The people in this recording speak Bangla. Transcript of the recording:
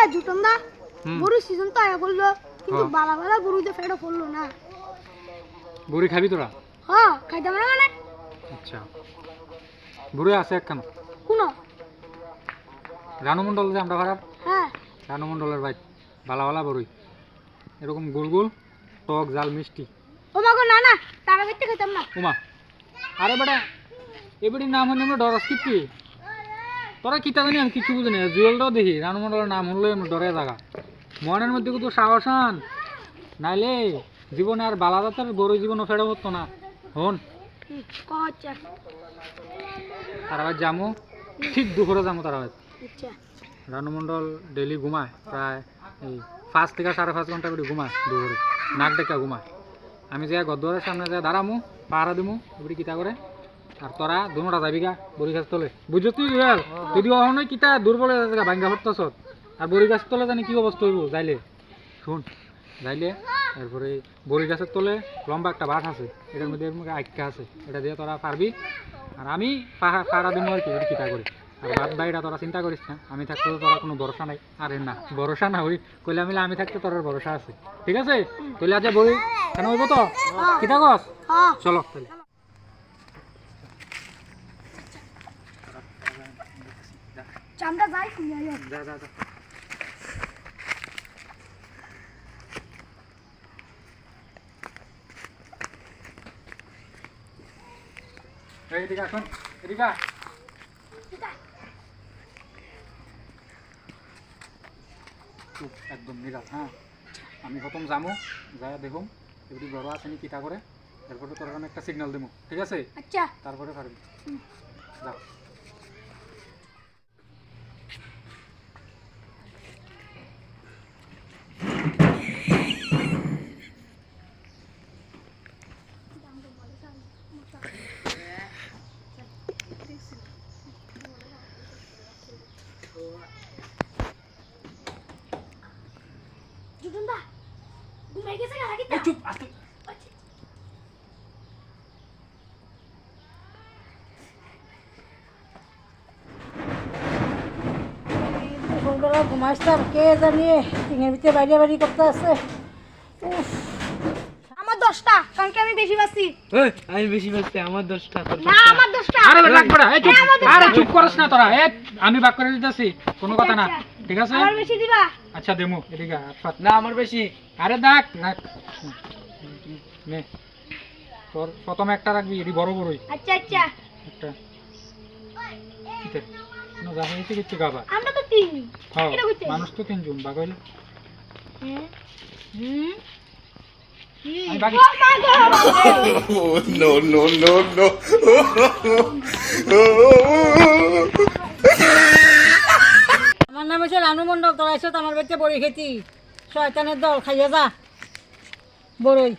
এ জুটন দা। গরু সিজন তো আয়া করল কিন্তু হ্যাঁ। বালা বালা গরুতে ফেটো পড়ল না। বুড়ি খাবি তোরা? হ খাইতাম না। মানে আচ্ছা। বুড়ি আছে একখান। শুনো রানু মণ্ডল যে আমরা ভাড়ার হ্যাঁ। রানু মণ্ডলের বাইক বালা বালা বড়ই এরকম গোল গোল টক জাল মিষ্টি। ও মাগো না না তারা বাইতে খাইতাম না। উমা। আরে বেটা এবারে নাম হলে আমরা ডরাস কিতি তোরা কিতা জানি আমি কিছু বুঝি না। জুয়েলটাও দেখি রানু মণ্ডলের নাম হলে আমি ডরে থাকা মনের মধ্যে কিন্তু সাহসান নাইলে জীবনে আর বালা জাতের গরু জীবনও ফেরত হতো না। হন। তারা ভাই যামু ঠিক দুপুরে যামু তারা ভাই আচ্ছা। মণ্ডল ডেলি ঘুমায় প্রায় এই পাঁচ থেকে সাড়ে পাঁচ ঘণ্টা করে ঘুমায় দুপুরে। নাক ডেকা ঘুমায়। আমি যে গদ্দরের সামনে যে দাঁড়ামু পাহারা দিমু এবারে কিতা করে? আর তোরা দুটা যাবি গা বড়ি গাছ তলে। বুঝছ তুই রিয়াল যদি অহনই কিতা দুর্বল হয়ে যাবে ভাঙ্গা হরতাছ আর বড়ি গাছ তলে জানি কি অবস্থা হইব? যাইলে। শুন যাইলে। তারপরে বড়ি গাছের তলে লম্বা একটা বাঁশ আছে। এটার মধ্যে মধ্যে আইকা আছে। এটা দিয়ে তোরা পারবি। আর আমি পাহা পাহারা দিমু আর কি কিতা করে। আর বাদ বাইরা তোরা চিন্তা করিস না আমি থাকতে তোরা কোনো ভরসা নাই। আরে না ভরসা না হই। কইলে মিলে আমি থাকতে তোর ভরসা আছে। ঠিক আছে? কইলে আজ বড়ি কেন হইব তো? কিতা কস? চলো তাহলে। চামড়া যাই শুনে যা যা যা। এই এদিকে আসুন এদিকে আয়। চুপ একদম নিরাল হ্যাঁ। আমি প্রথম যামো যাই দেখুম এগুলি বড় আছে নি কিতা করে। তারপরে তোর আমি একটা সিগন্যাল দেবো ঠিক আছে? আচ্ছা। তারপরে পারবি। জুটন দা ঘুমাই গেছে নাকি চুপ আস্তে। সন্ধ্যাবেলা ঘুমাইছিলাম কে জানি টিঙের ভিতরে বাইরে বাড়ি করতে আছে। আমার দশটা কারণ কি আমি বেশি পাচ্ছি আমি বেশি পাচ্ছি আমার দশটা তোর না আমার দশটা। আরে বেটা বেটা এই চুপ। আমাদের আরে চুপ করিস না তোরা এ আমি বাক করে দিতেছি কোনো কথা না। ঠিক আছে? আমার বেশি দিবা? আচ্ছা দেমু এদিকে না আমার বেশি। আরে দেখ দেখ। নে। তোর প্রথমে একটা রাখবি এটি বড় বড়ই। আচ্ছা আচ্ছা। একটা। কিতে? কোনো যা হয়েছে কিচ্ছু গাবা। আমরা তো তিন। হ্যাঁ এটা কইতে? মানুষ তো তিনজন বাঘ হইলে হুম? হুম Oh, no, no, no, no. হচ্ছে রানু মণ্ডল তোরা আমার বাড়িতে বড়ি খেতি। শয়তানের দল খাইয়ে যা। বড়ই।